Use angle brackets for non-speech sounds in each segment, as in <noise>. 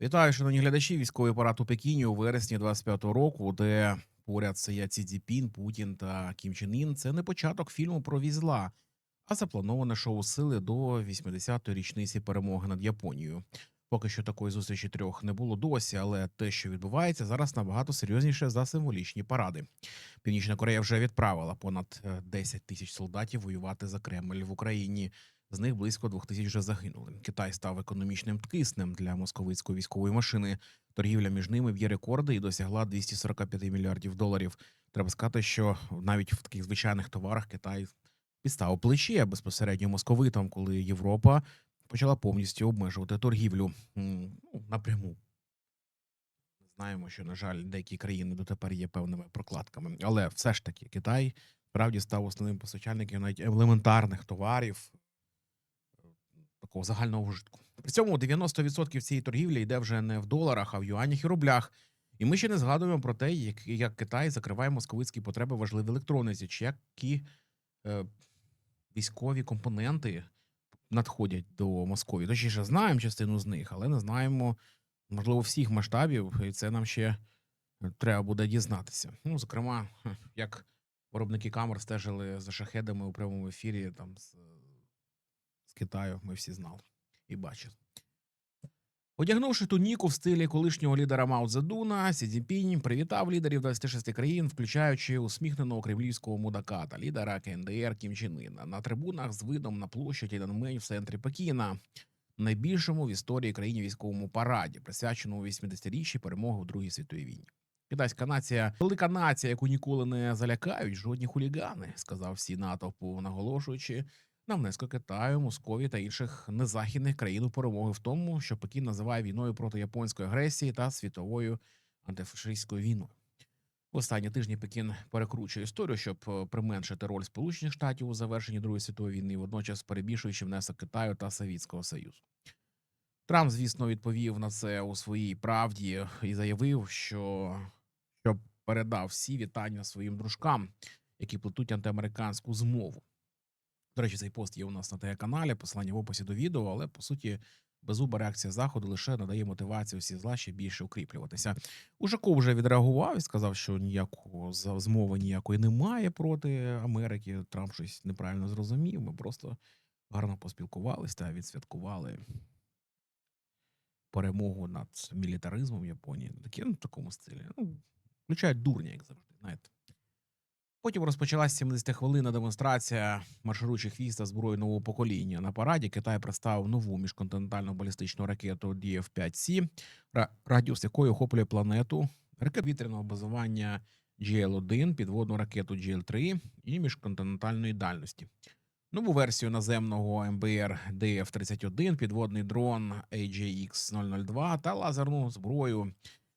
Вітаю, шановні глядачі. Військовий парад у Пекіні у вересні 25-го року, де поряд стоять Сі Цзіпін, Путін та Кім Чен Ін. Це не початок фільму про візла, а заплановане шоу сили до 80-ї річниці перемоги над Японією. Поки що такої зустрічі трьох не було досі, але те, що відбувається, зараз набагато серйозніше за символічні паради. Північна Корея вже відправила понад е, 10 тисяч солдатів воювати за Кремль в Україні. З них близько двох тисяч вже загинули. Китай став економічним ткиснем для московицької військової машини. Торгівля між ними б'є рекорди і досягла 245 мільярдів доларів. Треба сказати, що навіть в таких звичайних товарах Китай підстав плечі безпосередньо московитам, коли Європа почала повністю обмежувати торгівлю ну, напряму. Знаємо, що на жаль, деякі країни дотепер є певними прокладками, але все ж таки Китай справді став основним постачальником навіть елементарних товарів такого загального вжитку. При цьому 90% цієї торгівлі йде вже не в доларах, а в юанях і рублях. І ми ще не згадуємо про те, як, як Китай закриває московицькі потреби важливі електрониці, чи які е, військові компоненти надходять до Московії. Точніше, знаємо частину з них, але не знаємо, можливо, всіх масштабів, і це нам ще е, треба буде дізнатися. Ну, зокрема, <laughs> як виробники камер стежили за шахедами у прямому ефірі там з Китаю, ми всі знали і бачили. Одягнувши туніку в стилі колишнього лідера Мао Цзедуна, Сі Цзіньпінь привітав лідерів 26 країн, включаючи усміхненого кремлівського мудака та лідера КНДР Кім Чен Іна на трибунах з видом на площу Тяньаньмень в центрі Пекіна, найбільшому в історії країні військовому параді, присвяченому 80-річчі перемоги у Другій світовій війні. Китайська нація велика нація, яку ніколи не залякають жодні хулігани, сказав всі натовпу, наголошуючи на внеску Китаю, Московії та інших незахідних країн у перемоги в тому, що Пекін називає війною проти японської агресії та світовою антифашистською війною. В останні тижні Пекін перекручує історію, щоб е, применшити роль Сполучених Штатів у завершенні Другої світової війни, водночас перебільшуючи внесок Китаю та Совєтського Союзу. Трамп, звісно, відповів на це у своїй правді і заявив, що щоб передав всі вітання своїм дружкам, які плетуть антиамериканську змову. До речі, цей пост є у нас на телеканалі, посилання в описі до відео, але по суті, безуба реакція заходу лише надає мотивацію всі зла ще більше укріплюватися. Ужаков вже відреагував і сказав, що ніякого змови ніякої немає проти Америки. Трамп щось неправильно зрозумів. Ми просто гарно поспілкувалися та відсвяткували перемогу над мілітаризмом Японії. Таке ну, в такому стилі. Ну, включають дурня, як завжди. Знаєте. Потім розпочалася 70-хвилинна демонстрація маршируючих військ та зброї нового покоління. На параді Китай представив нову міжконтинентальну балістичну ракету DF-5C, радіус якої охоплює планету, ракету вітряного базування GL-1, підводну ракету GL-3 і міжконтинентальної дальності. Нову версію наземного МБР DF-31, підводний дрон AJX-002 та лазерну зброю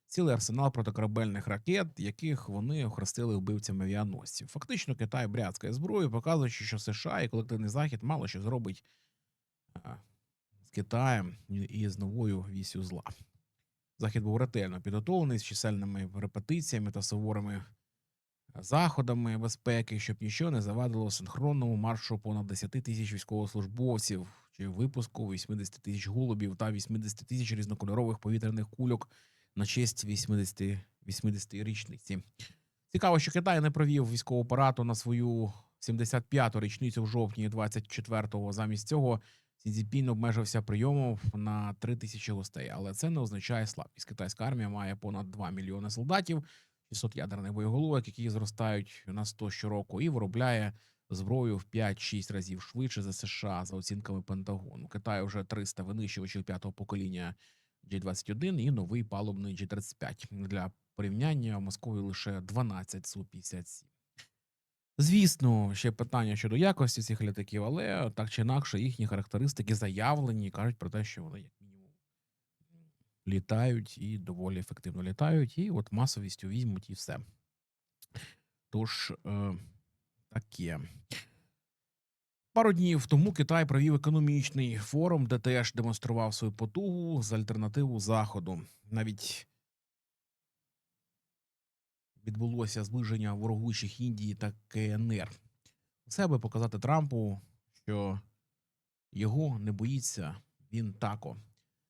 цілий арсенал протикорабельних ракет, яких вони охрестили вбивцями авіаносців. Фактично, Китай бряцкає зброю, показуючи, що США і колективний захід мало що зробить з Китаєм і з новою вісю зла. Захід був ретельно підготовлений з чисельними репетиціями та суворими заходами безпеки, щоб нічого не завадило синхронному маршу понад 10 тисяч військовослужбовців чи випуску 80 тисяч голубів та 80 тисяч різнокольорових повітряних кульок на честь 80 80-річниці. Цікаво, що Китай не провів військову параду на свою 75-ту річницю в жовтні 24-го. Замість цього Сі Цзіньпін обмежився прийомом на 3 тисячі гостей, але це не означає слабкість. Китайська армія має понад 2 мільйони солдатів, 600 ядерних боєголовок, які зростають на 100 щороку, і виробляє зброю в 5-6 разів швидше за США за оцінками Пентагону. Китай вже 300 винищувачів п'ятого покоління G21 і новий палубний G35. Для порівняння в Москві лише 12 Су-57. Звісно, ще питання щодо якості цих літаків, але так чи інакше їхні характеристики заявлені і кажуть про те, що вони як мінімум літають і доволі ефективно літають, і от масовістю візьмуть і все. Тож, е, таке. Пару днів тому Китай провів економічний форум, де теж демонстрував свою потугу з альтернативу Заходу. Навіть відбулося зближення ворогуючих Індії та КНР. Це аби показати Трампу, що його не боїться він тако.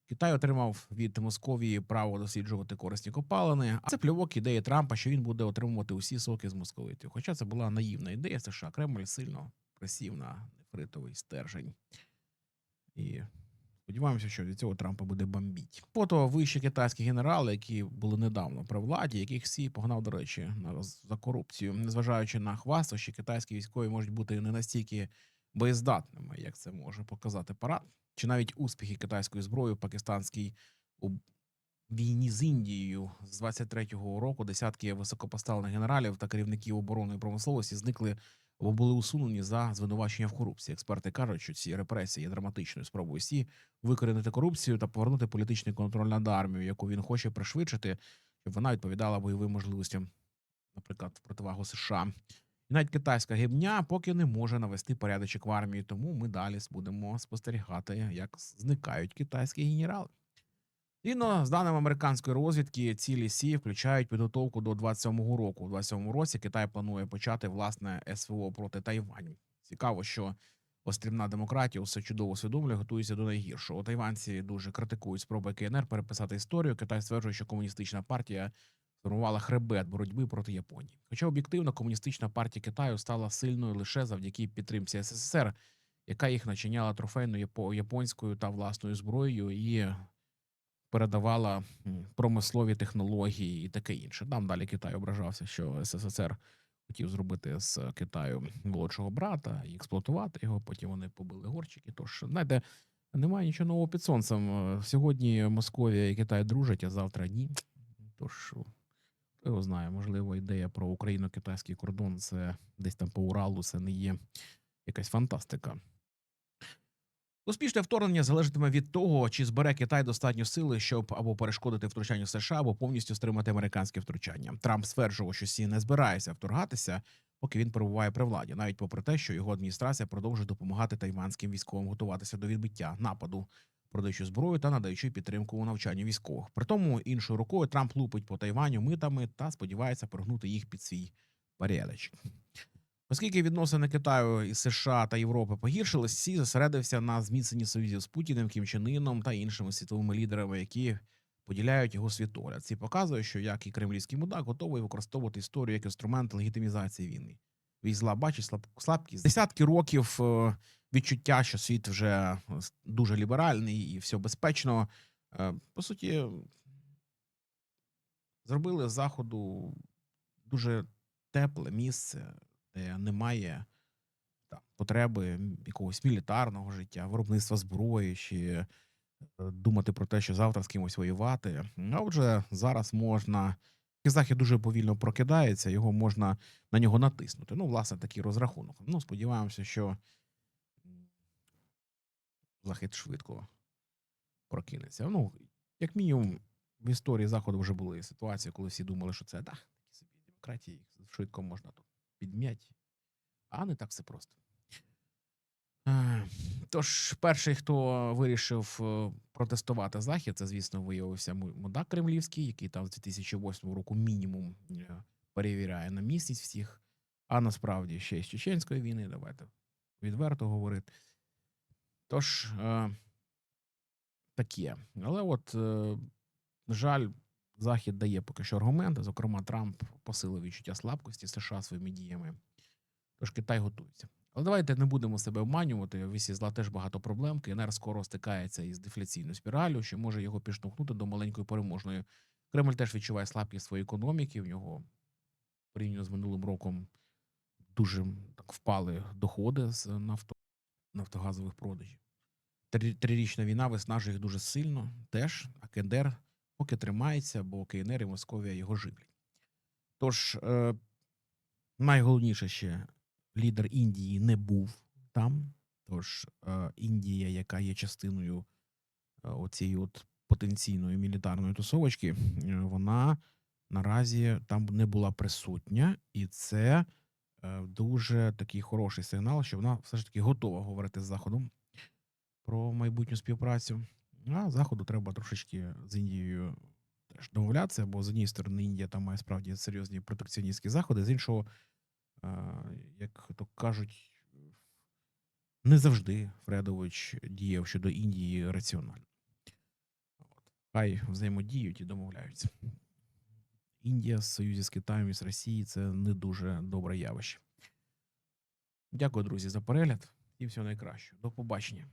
Китай отримав від Московії право досліджувати корисні копалини. А це плювок ідеї Трампа, що він буде отримувати усі соки з московитів. Хоча це була наївна ідея США. Кремль сильно присів на нефритовий стержень. І сподіваємося, що від цього Трампа буде бомбіть. Фото вищі китайські генерали, які були недавно при владі, яких всі погнав, до речі, за корупцію. Незважаючи на хвастощі, китайські військові можуть бути не настільки боєздатними, як це може показати парад, чи навіть успіхи китайської зброї в пакистанській війні з Індією з 23-го року десятки високопоставлених генералів та керівників оборонної промисловості зникли або були усунені за звинувачення в корупції. Експерти кажуть, що ці репресії є драматичною спробою Сі викорінити корупцію та повернути політичний контроль над армією, яку він хоче пришвидшити, щоб вона відповідала бойовим можливостям, наприклад, в противагу США. І навіть китайська гибня поки не може навести порядочок в армії, тому ми далі будемо спостерігати, як зникають китайські генерали. Згідно з даними американської розвідки, цілі Сі включають підготовку до 27-го року. У 27-му році Китай планує почати власне СВО проти Тайваню. Цікаво, що острівна демократія все чудово усвідомлює, готується до найгіршого. Тайванці дуже критикують спроби КНР переписати історію. Китай стверджує, що комуністична партія сформувала хребет боротьби проти Японії. Хоча об'єктивно комуністична партія Китаю стала сильною лише завдяки підтримці СССР, яка їх начиняла трофейною япо- японською та власною зброєю і передавала промислові технології і таке інше. Там далі Китай ображався, що СССР хотів зробити з Китаю молодшого брата і експлуатувати його. Потім вони побили горчики. Тож знаєте, немає нічого нового під сонцем. Е, Сьогодні Московія і Китай дружать, а завтра ні. Тож його знає, можливо, ідея про україно-китайський кордон це десь там по Уралу, це не є якась фантастика. Успішне вторгнення залежатиме від того, чи збере Китай достатньо сили, щоб або перешкодити втручанню США, або повністю стримати американське втручання. Трамп стверджував, що Сі не збирається вторгатися, поки він перебуває при владі, навіть попри те, що його адміністрація продовжує допомагати тайванським військовим готуватися до відбиття нападу, продаючи зброю та надаючи підтримку у навчанні військових. При тому іншою рукою Трамп лупить по Тайваню митами та сподівається прогнути їх під свій порядочок. Оскільки відносини Китаю із США та Європи погіршились, Сі зосередився на зміцненні союзів з Путіним, Кім Чен Іном та іншими світовими лідерами, які поділяють його світогляд. Це показує, що як і кремлівський мудак готовий використовувати історію як інструмент легітимізації війни. Війзла бачить слаб, слабкість. Десятки років е, відчуття, що світ вже е, дуже ліберальний і все безпечно. Е, По суті, зробили заходу дуже тепле місце, де немає там, потреби якогось мілітарного життя, виробництва зброї чи е, думати про те, що завтра з кимось воювати. А отже, зараз можна. Захід дуже повільно прокидається, його можна на нього натиснути. Ну, власне, такий розрахунок. Ну, сподіваємося, що Захід швидко прокинеться. Ну, як мінімум, в історії Заходу вже були ситуації, коли всі думали, що це так, собі демократії, швидко можна тут підм'ять. А не так все просто. Е, Тож, перший, хто вирішив е, протестувати захід, це, звісно, виявився му- мудак кремлівський, який там з 2008 року мінімум е, перевіряє на місяць всіх. А насправді ще й з чеченської війни, давайте відверто говорити. Тож, таке. Але от, жаль, Захід дає поки що аргументи. Зокрема, Трамп посилив відчуття слабкості США своїми діями. Тож Китай готується. Але давайте не будемо себе обманювати. Вісі зла теж багато проблем. КНР скоро стикається із дефляційною спіраллю, що може його підштовхнути до маленької переможної. Кремль теж відчуває слабкість своєї економіки. В нього порівняно з минулим роком дуже так впали доходи з нафто, нафтогазових продажів. Три- Трирічна війна виснажує їх дуже сильно теж, а КНДР поки тримається, бо КНР і Московія його живлять. Тож е, найголовніше ще лідер Індії не був там. Тож е, Індія, яка є частиною е, оцієї от потенційної мілітарної тусовочки, е, вона наразі там не була присутня, і це е, дуже такий хороший сигнал, що вона все ж таки готова говорити з Заходом про майбутню співпрацю. А заходу треба трошечки з Індією теж домовлятися, бо з однієї сторони Індія там має справді серйозні протекціоністські заходи, з іншого, е, як то кажуть, не завжди Фредович діяв щодо Індії раціонально. Хай взаємодіють і домовляються. Індія в союзі з Китаєм і з Росією це не дуже добре явище. Дякую, друзі, за перегляд і всього найкращого. До побачення.